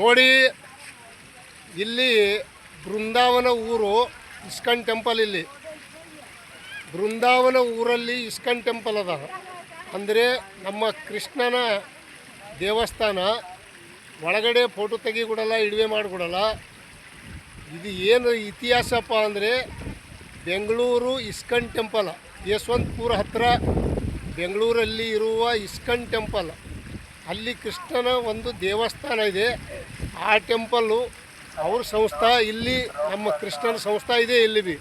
ನೋಡಿ, ಇಲ್ಲಿ ಬೃಂದಾವನ ಊರು ಇಸ್ಕಾನ್ ಟೆಂಪಲ್ ಇಲ್ಲಿ. ಬೃಂದಾವನ ಊರಲ್ಲಿ ಇಸ್ಕಾನ್ ಟೆಂಪಲ್ ಅದ. ಅಂದರೆ ನಮ್ಮ ಕೃಷ್ಣನ ದೇವಸ್ಥಾನ, ಒಳಗಡೆ ಫೋಟೋ ತೆಗಿಕೊಡಲ್ಲ ಇಡುವೆ ಮಾಡಿಕೊಡಲ್ಲ. ಇದು ಏನು ಇತಿಹಾಸಪ್ಪ ಅಂದರೆ ಬೆಂಗಳೂರು ಇಸ್ಕನ್ ಟೆಂಪಲ್. ಯಶವಂತಪುರ ಹತ್ತಿರ ಬೆಂಗಳೂರಲ್ಲಿ ಇರುವ ಇಸ್ಕನ್ ಟೆಂಪಲ್. ಅಲ್ಲಿ ಕೃಷ್ಣನ ಒಂದು ದೇವಸ್ಥಾನ ಇದೆ. ಆ ಟೆಂಪಲ್ಲು ಅವ್ರ ಸಂಸ್ಥಾ ಇಲ್ಲಿ ನಮ್ಮ ಕೃಷ್ಣನ ಸಂಸ್ಥಾ ಇದೆ ಇಲ್ಲಿ ಬಿ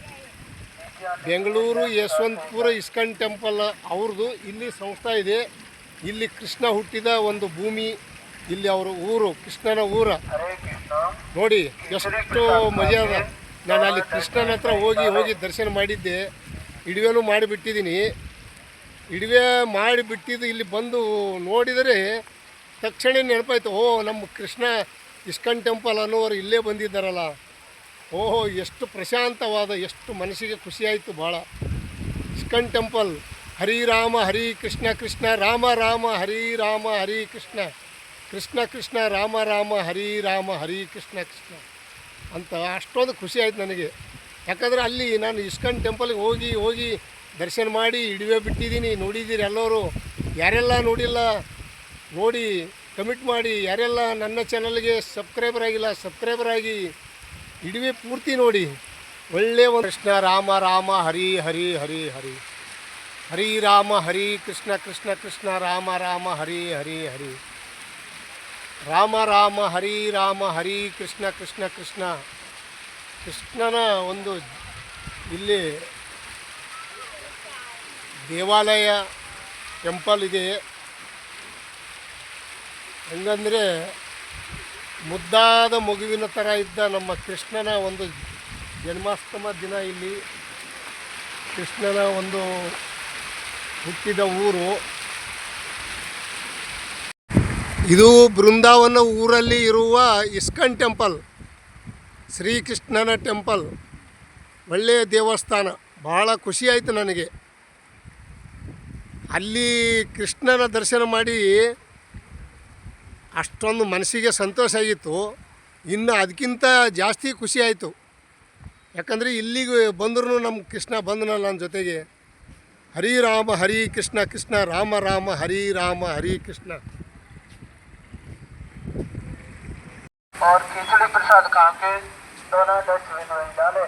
ಬೆಂಗಳೂರು ಯಶವಂತಪುರ ಇಸ್ಕನ್ ಟೆಂಪಲ್ ಅವ್ರದ್ದು ಇಲ್ಲಿ ಸಂಸ್ಥಾ ಇದೆ. ಇಲ್ಲಿ ಕೃಷ್ಣ ಹುಟ್ಟಿದ ಒಂದು ಭೂಮಿ, ಇಲ್ಲಿ ಅವರ ಊರು, ಕೃಷ್ಣನ ಊರ. ನೋಡಿ, ಎಷ್ಟು ಮಜಾ ನಾನು ಅಲ್ಲಿ ಕೃಷ್ಣನ ಹತ್ರ ಹೋಗಿ ಹೋಗಿ ದರ್ಶನ ಮಾಡಿದ್ದೆ. ಇಡುವೆನೂ ಮಾಡಿಬಿಟ್ಟಿದ್ದೀನಿ ಇಡುವೆ ಮಾಡಿಬಿಟ್ಟಿದ್ದು ಇಲ್ಲಿ ಬಂದು ನೋಡಿದರೆ ತಕ್ಷಣ ನೆನಪಾಯ್ತು, ಓ, ನಮ್ಮ ಕೃಷ್ಣ ಇಸ್ಕನ್ ಟೆಂಪಲ್ ಅನ್ನೋರು ಇಲ್ಲೇ ಬಂದಿದ್ದಾರಲ್ಲ. ಓಹೋ, ಎಷ್ಟು ಪ್ರಶಾಂತವಾದ, ಎಷ್ಟು ಮನಸ್ಸಿಗೆ ಖುಷಿಯಾಯಿತು ಭಾಳ. ISKCON temple, Hari Rama, Hari Krishna Krishna Rama Rama, Hari Rama, Hari Krishna. Krishna Krishna, Rama Rama, Hari Rama, Hari Krishna Krishna. ಅಂತ ಅಷ್ಟೊಂದು ಖುಷಿ ಆಯ್ತು ನನಗೆ. ಯಾಕಂದರೆ ಅಲ್ಲಿ ನಾನು ಇಸ್ಕನ್ ಟೆಂಪಲ್ಗೆ ಹೋಗಿ ಹೋಗಿ ದರ್ಶನ ಮಾಡಿ, ಇಡುವೆ ಬಿಟ್ಟಿದ್ದೀನಿ. ನೋಡಿದ್ದೀರಿ ಎಲ್ಲರೂ. ಯಾರೆಲ್ಲ ನೋಡಿಲ್ಲ? ನೋಡಿ ಕಮಿಟ್ ಮಾಡಿ ಯಾರೆಲ್ಲ ನನ್ನ ಚಾನಲ್ಗೆ ಸಬ್ಸ್ಕ್ರೈಬರ್ ಆಗಿಲ್ಲ, ಸಬ್ಸ್ಕ್ರೈಬರ್ ಆಗಿ ಇಡೀ ಪೂರ್ತಿ ನೋಡಿ. ಒಳ್ಳೆಯ ಒಂದು ಕೃಷ್ಣ, ರಾಮ ರಾಮ, ಹರಿ ಹರಿ ಹರಿ ಹರಿ. ಹರಿ ರಾಮ, ಹರಿ ಕೃಷ್ಣ ಕೃಷ್ಣ ಕೃಷ್ಣ, ರಾಮ ರಾಮ, ಹರಿ ಹರಿ ಹರಿ. ರಾಮ ರಾಮ, ಹರಿ ರಾಮ, ಹರಿ, ಕೃಷ್ಣ ಕೃಷ್ಣ ಕೃಷ್ಣ. ಕೃಷ್ಣನ ಒಂದು ಇಲ್ಲಿ ದೇವಾಲಯ ಟೆಂಪಲ್ ಇದೆ. ಹೆಂಗಂದರೆ ಮುದ್ದಾದ ಮಗುವಿನ ಥರ ಇದ್ದ ನಮ್ಮ ಕೃಷ್ಣನ ಒಂದು ಜನ್ಮಾಷ್ಟಮ ದಿನ ಇಲ್ಲಿ. ಕೃಷ್ಣನ ಒಂದು ಹುಟ್ಟಿದ ಊರು. ಇದು ಬೃಂದಾವನ ಊರಲ್ಲಿ ಇರುವ ಇಸ್ಕನ್ ಟೆಂಪಲ್, ಶ್ರೀಕೃಷ್ಣನ ಟೆಂಪಲ್, ಒಳ್ಳೆಯ ದೇವಸ್ಥಾನ. ಭಾಳ ಖುಷಿ ಆಯಿತು ನನಗೆ. ಅಲ್ಲಿ ಕೃಷ್ಣನ ದರ್ಶನ ಮಾಡಿ ಅಷ್ಟೊಂದು ಮನಸ್ಸಿಗೆ ಸಂತೋಷ ಆಗಿತ್ತು ಇನ್ನು ಅದಕ್ಕಿಂತ ಜಾಸ್ತಿ ಖುಷಿ ಆಯಿತು ಯಾಕಂದರೆ ಇಲ್ಲಿಗೆ ಬಂದರೂ ನಮ್ಮ ಕೃಷ್ಣ ಬಂದನಲ್ಲ ನನ್ನ ಜೊತೆಗೆ ಹರಿ ರಾಮ ಹರಿ ಕೃಷ್ಣ ಕೃಷ್ಣ ರಾಮ ರಾಮ ಹರಿ ರಾಮ ಹರಿ ಕೃಷ್ಣ और खिचड़ी प्रसाद खा के दोनों डस्टबिन में डाले